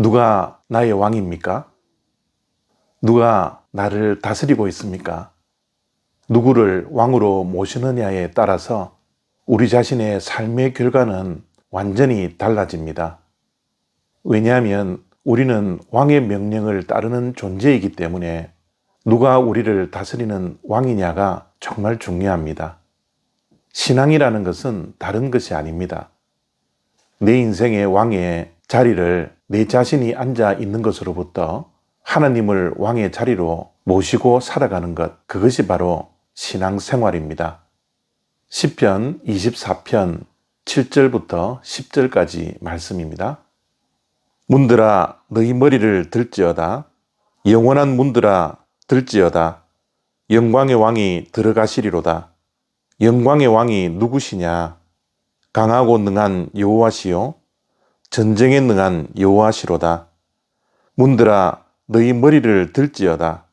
누가 나의 왕입니까? 누가 나를 다스리고 있습니까? 누구를 왕으로 모시느냐에 따라서 우리 자신의 삶의 결과는 완전히 달라집니다. 왜냐하면 우리는 왕의 명령을 따르는 존재이기 때문에 누가 우리를 다스리는 왕이냐가 정말 중요합니다. 신앙이라는 것은 다른 것이 아닙니다. 내 인생의 왕의 자리를 내 자신이 앉아 있는 것으로부터 하나님을 왕의 자리로 모시고 살아가는 것, 그것이 바로 신앙생활입니다. 10편 24편 7절부터 10절까지 말씀입니다. 문들아 너희 머리를 들지어다. 영원한 문들아 들지어다. 영광의 왕이 들어가시리로다. 영광의 왕이 누구시냐? 강하고 능한 여호와시요 전쟁에 능한 여호와시로다. 문들아 너희 머리를 들지어다.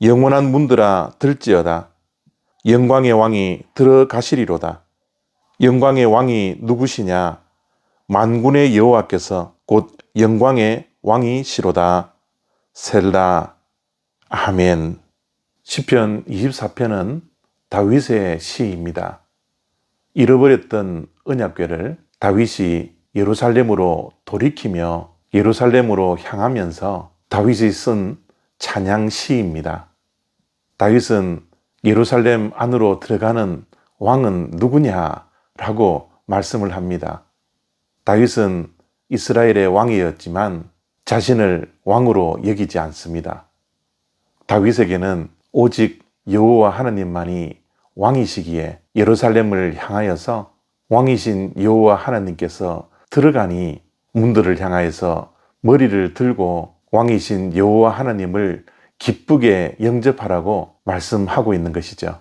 영원한 문들아 들지어다. 영광의 왕이 들어가시리로다. 영광의 왕이 누구시냐? 만군의 여호와께서 곧 영광의 왕이시로다. 셀라 아멘. 시편 24편은 다윗의 시입니다. 잃어버렸던 언약궤를 다윗이 예루살렘으로 돌이키며 예루살렘으로 향하면서 다윗이 쓴 찬양 시입니다. 다윗은 예루살렘 안으로 들어가는 왕은 누구냐라고 말씀을 합니다. 다윗은 이스라엘의 왕이었지만 자신을 왕으로 여기지 않습니다. 다윗에게는 오직 여호와 하나님만이 왕이시기에 예루살렘을 향하여서 왕이신 여호와 하나님께서 들어가니 문들을 향하여서 머리를 들고 왕이신 여호와 하나님을 기쁘게 영접하라고 말씀하고 있는 것이죠.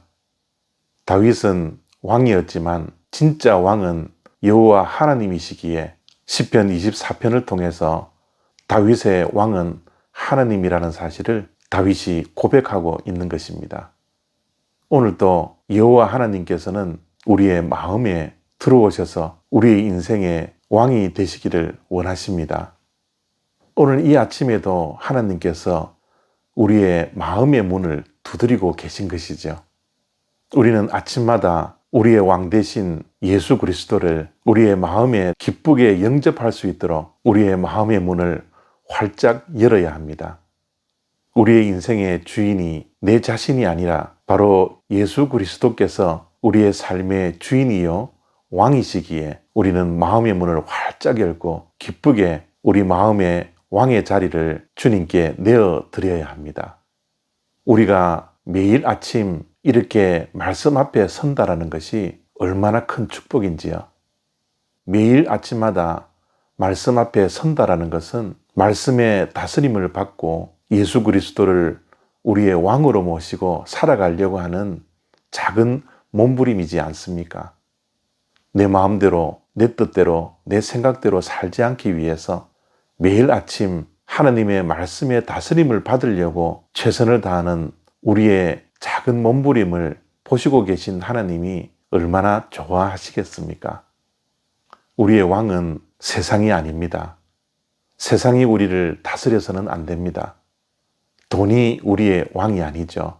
다윗은 왕이었지만 진짜 왕은 여호와 하나님이시기에 시편 24편을 통해서 다윗의 왕은 하나님이라는 사실을 다윗이 고백하고 있는 것입니다. 오늘도 여호와 하나님께서는 우리의 마음에 들어오셔서 우리의 인생의 왕이 되시기를 원하십니다. 오늘 이 아침에도 하나님께서 우리의 마음의 문을 두드리고 계신 것이죠. 우리는 아침마다 우리의 왕 대신 예수 그리스도를 우리의 마음에 기쁘게 영접할 수 있도록 우리의 마음의 문을 활짝 열어야 합니다. 우리의 인생의 주인이 내 자신이 아니라 바로 예수 그리스도께서 우리의 삶의 주인이요 왕이시기에 우리는 마음의 문을 활짝 열고 기쁘게 우리 마음의 왕의 자리를 주님께 내어 드려야 합니다. 우리가 매일 아침 이렇게 말씀 앞에 선다라는 것이 얼마나 큰 축복인지요. 매일 아침마다 말씀 앞에 선다라는 것은 말씀의 다스림을 받고 예수 그리스도를 우리의 왕으로 모시고 살아가려고 하는 작은 몸부림이지 않습니까? 내 마음대로, 내 뜻대로, 내 생각대로 살지 않기 위해서 매일 아침 하나님의 말씀의 다스림을 받으려고 최선을 다하는 우리의 작은 몸부림을 보시고 계신 하나님이 얼마나 좋아하시겠습니까? 우리의 왕은 세상이 아닙니다. 세상이 우리를 다스려서는 안 됩니다. 돈이 우리의 왕이 아니죠.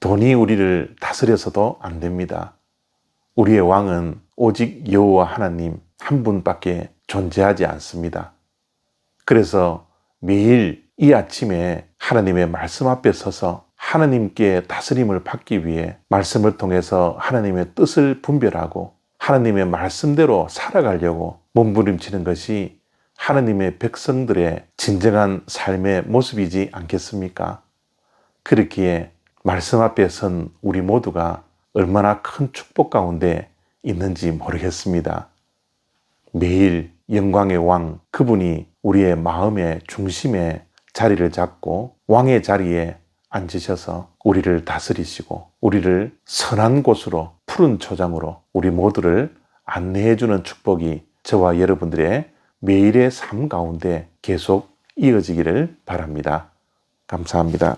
돈이 우리를 다스려서도 안 됩니다. 우리의 왕은 오직 여호와 하나님 한 분밖에 존재하지 않습니다. 그래서 매일 이 아침에 하나님의 말씀 앞에 서서 하나님께 다스림을 받기 위해 말씀을 통해서 하나님의 뜻을 분별하고 하나님의 말씀대로 살아가려고 몸부림치는 것이 하나님의 백성들의 진정한 삶의 모습이지 않겠습니까? 그렇기에 말씀 앞에 선 우리 모두가 얼마나 큰 축복 가운데 있는지 모르겠습니다. 매일 영광의 왕, 그분이 우리의 마음의 중심에 자리를 잡고 왕의 자리에 앉으셔서 우리를 다스리시고 우리를 선한 곳으로 푸른 초장으로 우리 모두를 안내해 주는 축복이 저와 여러분들의 매일의 삶 가운데 계속 이어지기를 바랍니다. 감사합니다.